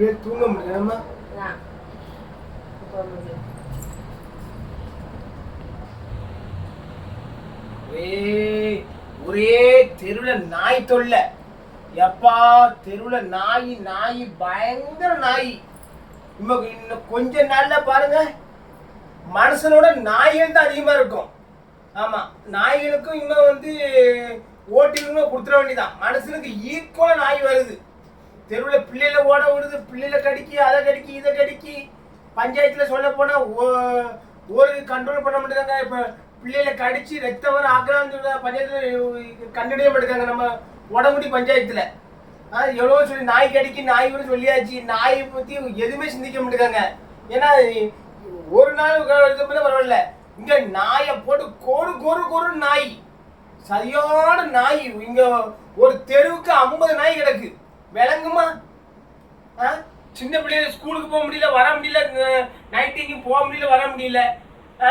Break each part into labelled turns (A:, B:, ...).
A: அப்படியே தூங்க முடியாம. ஒரே தெருவுல நாய் தொல்லை. எப்பா தெருவுல நாய் நாய் பயங்கர நாய். இன்னும் இன்னும் கொஞ்ச நாள்ல பாருங்க மனுஷனோட நாய்கள் தான் அதிகமா இருக்கும். ஆமா நாய்களுக்கும் இன்னும் வந்து ஓட்டிலுமே கொடுத்துட வேண்டியதான் மனுஷனுக்கு ஈக்குவலா நாய் வருது. தெருவில் பிள்ளைல ஓட விடுது பிள்ளையில கடிக்கி அதை கடிக்கி இதை கடிக்கி. பஞ்சாயத்தில் சொல்ல போனால் ஓ- ஒரு கண்ட்ரோல் பண்ண மாட்டேங்க இப்போ பிள்ளையில கடிச்சு ரத்தம் வர ஆக்கலாம்னு பஞ்சாயத்தில் பஞ்சாயத்துல மாட்டேங்க நம்ம உடம்புடி பஞ்சாயத்தில். எவ்வளோ சொல்லி நாய் கடிக்கி நாய் கூட சொல்லியாச்சு. நாயை பற்றி எதுவுமே சிந்திக்க மாட்டேங்காங்க ஏன்னா ஒரு நாள் இது பரவாயில்ல. இங்க நாயை போட்டு கோரு கோரு கோரு நாய். சரியான நாய். இங்க ஒரு தெருவுக்கு ஐம்பது நாய் கிடக்கு. விளங்குமா? ஆ? சின்ன பிள்ளைங்க ஸ்கூலுக்கு போக முடியல வர முடியல நைட்டிங்கு போக முடியல வர முடியல. ஆ?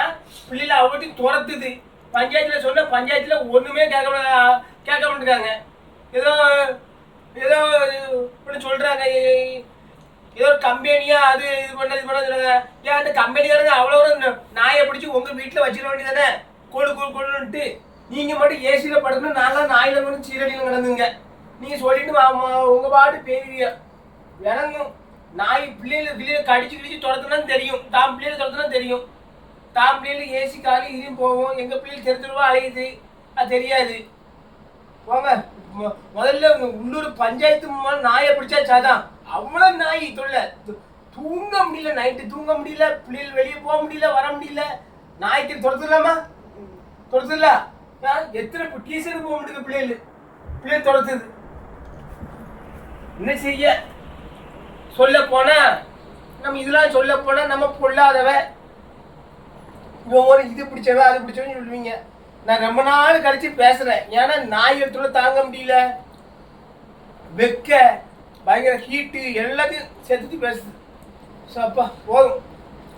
A: பிள்ளைல அவட்டையும் துரத்துது. பஞ்சாயத்தில் சொன்ன பஞ்சாயத்தில் ஒன்றுமே கேட்க கேட்க மாட்டேங்காங்க ஏதோ ஏதோ இப்படி சொல்கிறாங்க ஏதோ கம்பெனியாக கம்பெனியா அது இது பண்ண இது பண்ண சொல்கிறாங்க ஏன் அந்த கம்பெனிக்காரங்க அவ்வளோ ஒரு நாயை பிடிச்சி உங்கள் வீட்டில் வச்சிட வேண்டியதானே கொழு கொழு கொழுன்ட்டு நீங்கள் மட்டும் ஏசியில் படுக்கணும் நான்லாம் நாயில் மட்டும் சீரடியில் கிடந்துங்க. நீ சொல்லிட்டு மா- உங்க பாட்டு பேருவீங்க விளங்கும். நாய் பிள்ளைகளை பிள்ளைகளை கடிச்சு கிடிச்சு துரத்துனா தெரியும். தான் பிள்ளைகளை துரத்துனா தெரியும். தான் பிள்ளைகளுக்கு ஏசி காலி இதையும் போகும். எங்க பிள்ளைகள் தெரிஞ்சிருவா அலையுது. அது தெரியாது. போங்க. முதல்ல உள்ளூர் பஞ்சாயத்து மூலம் நாயை பிடிச்சா சாதான். நாய் தொல்லை. தூங்க முடியல நைட்டு. தூங்க முடியல. பிள்ளைகள் வெளியே போக முடியல வர முடியல. நாய்க்கு துரத்துலாமா துரத்துல எத்தனை டீசருக்கு போக முடியுது பிள்ளைகள்? பிள்ளைகள் துரத்துது. என்ன செய்ய? சொல்ல போனா நம்ம இதெல்லாம் சொல்ல போனா நம்ம பொல்லாதவ. இவன் ஒரு இது பிடிச்சவ அது பிடிச்சவன்னு சொல்லுவீங்க. நான் ரொம்ப நாள் கழிச்சு பேசுறேன். ஏன்னா நாய் இடத்துல தாங்க முடியல. வெக்க பயங்கர ஹீட்டு எல்லாத்தையும் சேர்த்துட்டு பேசுது. ஸோ அப்பா போதும்.